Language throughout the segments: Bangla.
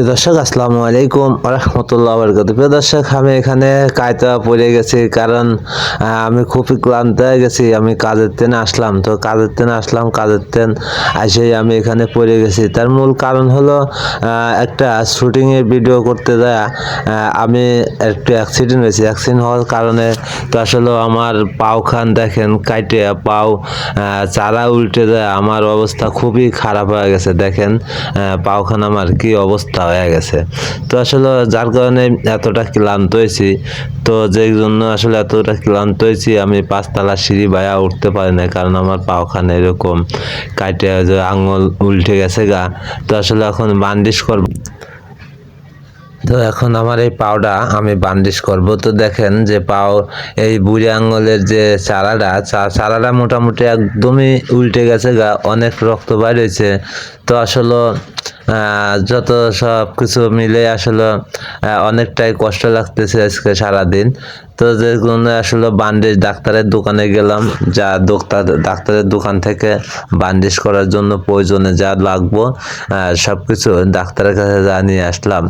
প্রিয় দর্শক আসসালামু আলাইকুম রহমতুল্লাহ বরকত প্রিয় দর্শক আমি এখানে কায়তা পড়ে গেছি কারণ আমি খুবই ক্লান্ত হয়ে গেছি আমি কাজের তেনে আসলাম। তো কাজের তেনে আসলাম কাজের তেন এসেই আমি এখানে পড়ে গেছি। তার মূল কারণ হলো একটা শুটিংয়ের ভিডিও করতে যায় আমি একটু অ্যাক্সিডেন্ট হয়েছি। অ্যাক্সিডেন্ট হওয়ার কারণে তো আসলে আমার পাও খান দেখেন কাইটে পাও চারা উল্টে যায়। আমার অবস্থা খুবই খারাপ হয়ে গেছে দেখেন আহ, পাও খান আমার কি অবস্থা? হয়ে গেছে। তো আসলে যার কারণে এতটা ক্লান্ত হয়েছি। তো যে জন্য আসলে এতটা ক্লান্ত হয়েছি, আমি পাঁচতলা সিঁড়ি বায়া উঠতে পারি না কারণ আমার পাওখানে এরকম কাটে আঙুল উল্টে গেছে গা। তো আসলে এখন বান্ডিশ করব। তো এখন আমার এই পাওটা আমি বান্ডিশ করব। তো দেখেন যে পাও এই বুড়ি আঙ্গুলের যে চারাটা চারাটা মোটামুটি একদমই উল্টে গেছে গা, অনেক রক্ত বাইরেছে তো আসলে যত সব কিছু মিলে আসলে অনেকটাই কষ্ট লাগতেছে আজকে সারাদিন। তো যে কোনো আসলে বান্ডিশ ডাক্তারের দোকানে গেলাম, যা ডাক্তার ডাক্তারের দোকান থেকে বান্ডিশ করার জন্য প্রয়োজনে যা লাগবো সব কিছু ডাক্তারের কাছে যা নিয়ে আসলাম।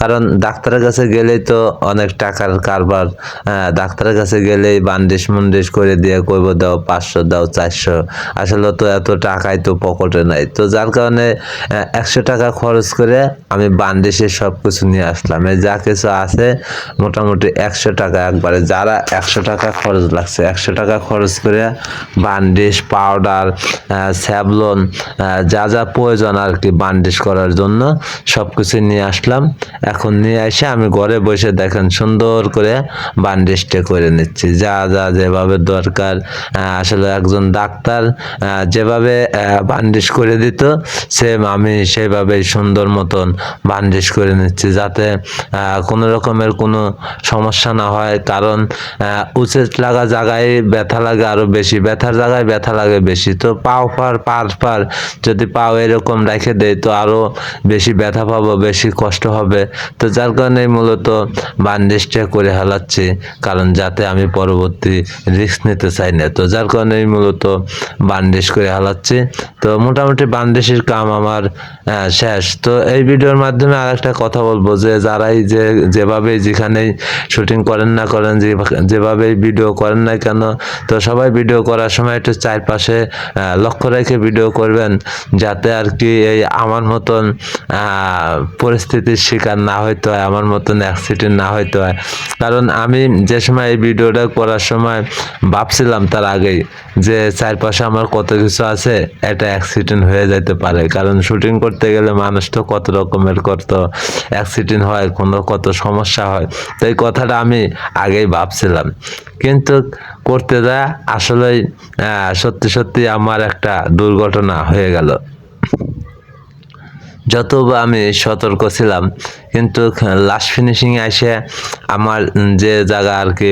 কারণ ডাক্তারের কাছে গেলেই তো অনেক টাকার কারবার আহ, ডাক্তারের কাছে গেলেই বান্ডিশ মুন্ডিশ করে দিয়ে কইব দাও পাঁচশো দাও চারশো। আসলে তো এত টাকাই তো পকেটে নাই। তো যার কারণে একশো টাকা খরচ করে আমি বান্ডিশের সব কিছু নিয়ে আসলাম। এই যা কিছু আছে মোটামুটি একশো টাকা একবারে। যারা একশো টাকা খরচ লাগছে একশো টাকা খরচ করে বান্ডিশ পাউডার স্যাবলন যা যা প্রয়োজন আর কি বান্ডিশ করার জন্য সব কিছু নিয়ে আসলাম। এখন নিয়ে এসে আমি ঘরে বসে দেখেন সুন্দর করে বান্ডিশটা করে নিচ্ছি। যা যা যেভাবে দরকার আসলে একজন ডাক্তার যেভাবে আহ, বান্ডিশ করে দিত সেম আমি সেভাবেই সুন্দর মতন বান্ডিশ করে নিচ্ছি যাতে কোনো রকমের কোনো সমস্যা না হয়। কারণ উচিত লাগা জায়গায় ব্যথা লাগে আরও বেশি ব্যথার জায়গায় ব্যথা লাগে বেশি। তো পাও পার পার পার যদি পাও এরকম রেখে দেয় তো আরও বেশি ব্যথা পাবো বেশি কষ্ট হবে। তো যার কারণে মূলত বান্ডিশটা করে হালাচ্ছি, কারণ যাতে আমি পরবর্তী রিস্ক নিতে চাই না। তো যার কারণে মূলত বান্ডিশ করে হালাচ্ছি। তো মোটামুটি বান্ডিশের কাম আমার শেষ। তো এই ভিডিওর মাধ্যমে আর একটা কথা বলব যে, যারাই যে, যেভাবে যেখানেই শুটিং করেন না করেন যেভাবে ভিডিও করেন না কেন, তো সবাই ভিডিও করার সময় একটু চারপাশে লক্ষ্য রেখে ভিডিও করবেন, যাতে আর কি এই আমার মতন পরিস্থিতির শিকার না হইতে হয় আমার মতন অ্যাক্সিডেন্ট না হইতে হয়। কারণ আমি যে সময় এই ভিডিওটা করার সময় ভাবছিলাম তার আগেই যে চারপাশে আমার কত কিছু আছে একটা অ্যাক্সিডেন্ট হয়ে যেতে পারে। কারণ শুটিং করতে গেলে মানুষ তো কত রকমের কত অ্যাক্সিডেন্ট হয় কোনো কত সমস্যা হয়। তো এই কথাটা আমি আগেই ভাবছিলাম। কিন্তু করতে যা আসলেই আহ, সত্যি সত্যি আমার একটা দুর্ঘটনা হয়ে গেল। যত আমি সতর্ক ছিলাম কিন্তু লাস্ট ফিনিশিং এসে আমার যে জায়গা আর কি